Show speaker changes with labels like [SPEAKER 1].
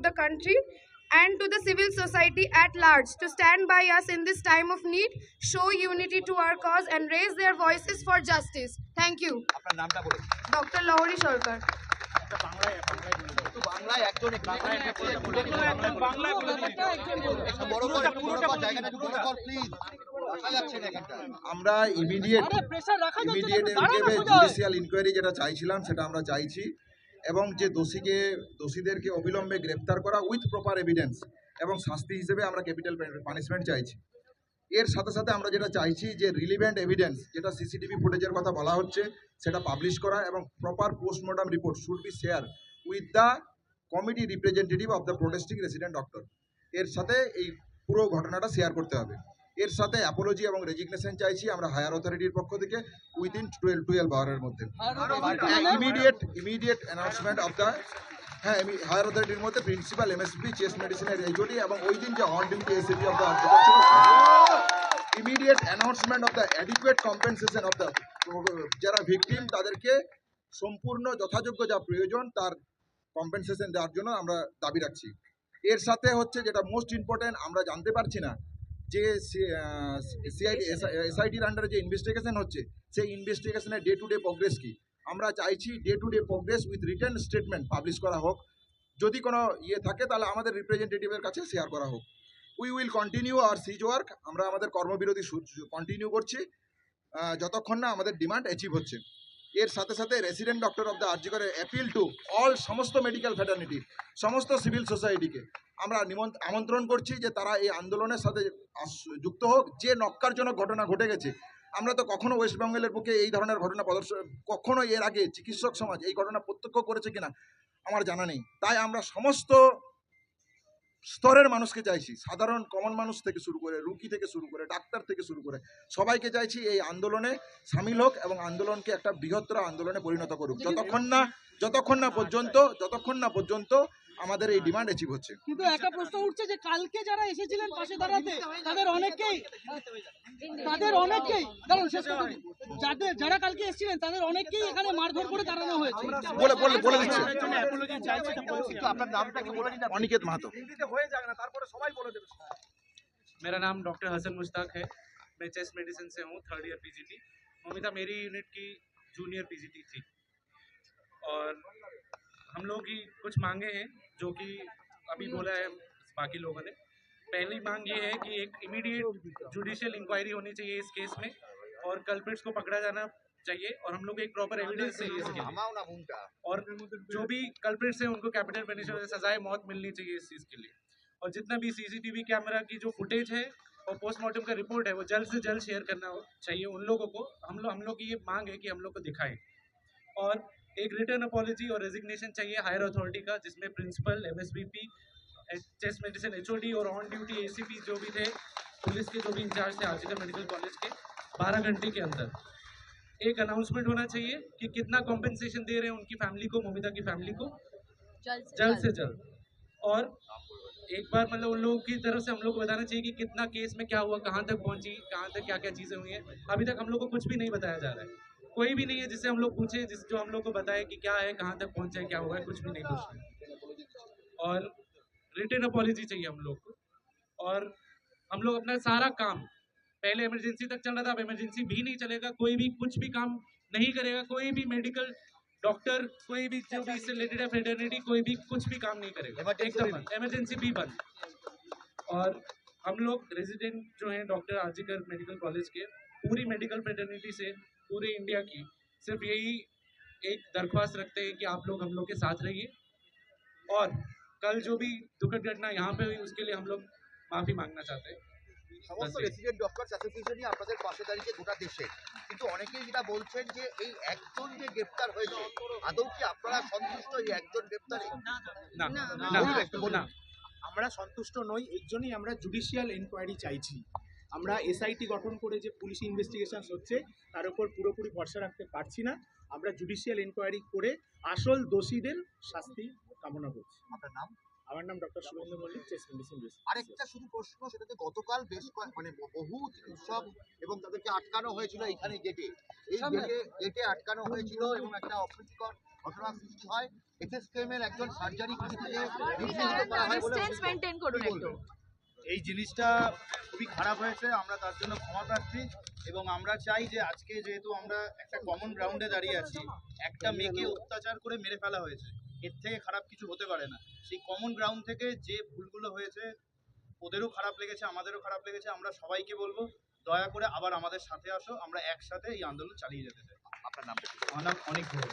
[SPEAKER 1] of the country and to the civil society at large to stand by us in this time of need, show unity to our cause, and raise their voices for justice. Thank you. Dr. Lahori Sharkar.
[SPEAKER 2] আমরা immediate immediate judicial inquiry যেটা চাইছিলাম সেটা আমরা চাইছি এবং যে দোষীকে, দোষীদেরকে অবিলম্বে গ্রেপ্তার করা উইথ প্রপার এভিডেন্স এবং শাস্তি হিসেবে আমরা ক্যাপিটাল পানিশমেন্ট চাইছি। এর সাথে সাথে আমরা যেটা চাইছি যে রিলিভেন্ট এভিডেন্স যেটা সিসিটিভি ফুটেজের কথা বলা হচ্ছে, সেটা পাবলিশ করা এবং proper postmortem report should be share with the committee representative of the protesting resident doctor এর সাথে এই পুরো ঘটনাটা শেয়ার করতে হবে। এর সাথে অ্যাপোলজি এবং রেজিগনেশন চাইছি আমরা হায়ার অথরিটির পক্ষ থেকে উইদিন টুয়েলভ টুয়েলভ আওয়ারের মধ্যে। Immediate immediate announcement of the হ্যাঁ আমি হায়ার অথরিটির মধ্যে প্রিন্সিপাল এমএসপি চেস্ট মেডিসিনের এইচওডি এবং ওই দিন যে on duty ACP of the immediate announcement of the adequate compensation of the যারা ভিকটিম তাদেরকে সম্পূর্ণ যথাযোগ্য যা প্রয়োজন তার কম্পেনসেশন দেওয়ার জন্য আমরা দাবি রাখছি। এর সাথে হচ্ছে যেটা মোস্ট ইম্পর্টেন্ট আমরা জানতে পারছি না যে সিআইডি এসআইটির আন্ডারে যে ইনভেস্টিগেশন হচ্ছে সেই ইনভেস্টিগেশনের ডে টু ডে প্রোগ্রেস কি? আমরা চাইছি day to day progress with return statement publish করা হোক। যদি কোনো ইয়ে থাকে তাহলে আমাদের রিপ্রেজেন্টেটিভের কাছে শেয়ার করা হোক। We will continue our cease work আমরা আমাদের কর্মবিরতি কন্টিনিউ করছি। যতক্ষণ না আমাদের ডিমান্ড অ্যাচিভ হচ্ছে। এর সাথে সাথে রেসিডেন্ট ডক্টর অফ দ্য আর্জিকরে অ্যাপিল টু অল সমস্ত মেডিকেল ফ্যাটার্নিটি সমস্ত সিভিল সোসাইটিকে আমরা আমন্ত্রণ করছি যে তারা এই আন্দোলনের সাথে যুক্ত হোক, যে নক্কারজনক ঘটনা ঘটে গেছে। আমরা তো কখনো ওয়েস্ট বেঙ্গলের পক্ষে এই ধরনের ঘটনা প্রদর্শন কখনো এর আগে চিকিৎসক সমাজ এই ঘটনা প্রত্যক্ষ করেছে কিনা, আমার জানা নেই। তাই আমরা সমস্ত স্তরের মানুষকে চাইছি সাধারণ কমন মানুষ থেকে শুরু করে রুগী থেকে শুরু করে ডাক্তার থেকে শুরু করে সবাইকে চাইছি এই আন্দোলনে সামিল হোক এবং আন্দোলনকে একটা বৃহত্তর আন্দোলনে পরিণত করুক। যতক্ষণ না যতক্ষণ না পর্যন্ত যতক্ষণ না পর্যন্ত আমাদের এই ডিমান্ড অ্যাচিভ হচ্ছে
[SPEAKER 3] কিন্তু একটা প্রশ্ন উঠছে যে কালকে যারা এসেছিলেন পাশে দাঁড়াতে তাদের অনেকেই তাদের অনেকেই দাঁড়ান শেষ কথা বলি। যাদের যারা কালকে এসেছিলেন তাদের অনেকেই এখানে মারধর করে দাঁড়ানো হয়েছে
[SPEAKER 2] বলে বলে বলে দিচ্ছে
[SPEAKER 4] একটু আপনার নামটা কি বলে দিন আপনি।
[SPEAKER 2] অনিকেত মাহাতো
[SPEAKER 5] मेरा नाम डॉक्टर हसन मुश्ताक है मैं चेस्ट मेडिसिन से हूँ थर्ड ईयर पीजीटी ममिता मेरी यूनिट की जूनियर पीजीटी थी और हम लोग की कुछ मांगे हैं जो कि अभी बोला है बाकी लोगों ने। पहली मांग ये है कि एक इमीडिएट जुडिशियल इंक्वायरी होनी चाहिए इस केस में और कल्प्रिट्स को पकड़ा जाना चाहिए और हम लोग एक प्रॉपर एविडेंस चाहिए इसके और जो भी कल्प्रिट्स हैं उनको कैपिटल पनिशमेंट सजाए मौत मिलनी चाहिए इस चीज़ के लिए। और जितना भी सीसीटीवी कैमरा की जो फुटेज है और पोस्टमार्टम का रिपोर्ट है, वो जल्द से जल्द शेयर करना चाहिए उन लोगों को। हम लोग हम लोग की ये मांग है कि हम लोग को दिखाए। और एक रिटर्न अपॉलजी और रेजिग्नेशन चाहिए हायर अथॉरिटी का जिसमें principal M S B P chest medicine H और on duty A C P जो भी थे पुलिस के जो भी इंचार्ज थे आर्जिकल मेडिकल कॉलेज के बारह घंटे के अंदर। एक अनाउंसमेंट होना चाहिए कि कितना कॉम्पेंसेशन दे रहे हैं उनकी फैमिली को मोमिता की फैमिली को। जल्द से जल्द और एक बार मतलब उन लोगों की तरफ़ से हम लोग को बताना चाहिए कि कितना केस में क्या हुआ कहाँ तक पहुँची कहाँ तक क्या क्या चीज़ें हुई हैं। अभी तक हम लोग को कुछ भी नहीं बताया जा रहा है। कोई भी नहीं है जिससे हम लोग पूछे जिस जो हम लोग को बताए कि क्या है कहाँ तक पहुँचा है क्या हुआ है कुछ भी नहीं नहीं और रिटर्न अपॉलजी चाहिए हम लोग को। और हम लोग अपना सारा काम पहले इमरजेंसी तक चल रहा था अब इमरजेंसी भी नहीं चलेगा कोई भी कुछ भी काम नहीं करेगा कोई भी मेडिकल डॉक्टर कोई भी जो भी इससे रिलेटेड है फेटर्निटी कोई भी कुछ भी काम नहीं करेगा। एकदम इमरजेंसी भी। बंद। और हम लोग रेजिडेंट जो हैं डॉक्टर आर्जिकर मेडिकल कॉलेज के पूरी मेडिकल फेटर्निटी से पूरे इंडिया की सिर्फ यही एक दरख्वास्त रखते हैं कि आप लोग हम लोग के साथ रहिए और कल जो भी दुखद घटना यहाँ पे हुई उसके लिए हम लोग माफ़ी मांगना चाहते हैं
[SPEAKER 4] সমস্ত
[SPEAKER 5] That's it.
[SPEAKER 4] রেসিডেন্ট ডক্টরস অ্যাসোসিয়েশনই আপনাদের পাশে দাঁড়িয়ে গোটা দেশে কিন্তু অনেকেই যেটা বলছেন যে এই একজন যে গ্রেপ্তার হয়েছে আদৌ কি আপনারা সন্তুষ্ট এই একজন গ্রেপ্তারে
[SPEAKER 5] না
[SPEAKER 1] না,
[SPEAKER 5] না
[SPEAKER 4] বলুন একটু বলুন।
[SPEAKER 5] না
[SPEAKER 6] আমরা সন্তুষ্ট নই এর জন্যই আমরা জুডিশিয়াল এনকোয়ারি চাইছি আমরা এসআইটি গঠন করে যে পুলিশ ইনভেস্টিগেশন হচ্ছে তার উপর পুরোপুরি ভরসা রাখতে পারছি না। আমরা জুডিশিয়াল এনকোয়ারি করে আসল দোষীদের শাস্তি কামনা করছি।
[SPEAKER 4] আপনার নাম?
[SPEAKER 6] আমার নাম doctor Surendra Mallick chest medicine
[SPEAKER 4] আরেকটা শুধু প্রশ্ন সেটা যে গতকাল বেশ কয়েক মানে বহু উৎসব এবং তাদেরকে আটকানো হয়েছিল এখানে গেটে এই গেটে গেটে আটকানো হয়েছিল এবং একটা অপ্রীতিকর ঘটনা সৃষ্টি হয়। এসএসকেএম এর একজন সার্জারি থেকে নির্যাতিত করা হয় বলে
[SPEAKER 7] করুন একটু।
[SPEAKER 8] এই জিনিসটা খুবই খারাপ হয়েছে আমরা তার জন্য ক্ষমা প্রার্থী এবং আমরা চাই যে আজকে যেহেতু আমরা একটা কমন গ্রাউন্ডে দাঁড়িয়ে আছি একটা মেয়েকে অত্যাচার করে মেরে ফেলা হয়েছে এর থেকে খারাপ কিছু হতে পারে না। সেই কমন গ্রাউন্ড থেকে যে ভুলগুলো হয়েছে ওদেরও খারাপ লেগেছে আমাদেরও খারাপ লেগেছে আমরা সবাইকে বলব দয়া করে আবার আমাদের সাথে আসো আমরা একসাথে এই আন্দোলন চালিয়ে যেতে চাই।
[SPEAKER 4] আপনার নামটা কি?
[SPEAKER 8] আমার নাম অনেক ঘোষ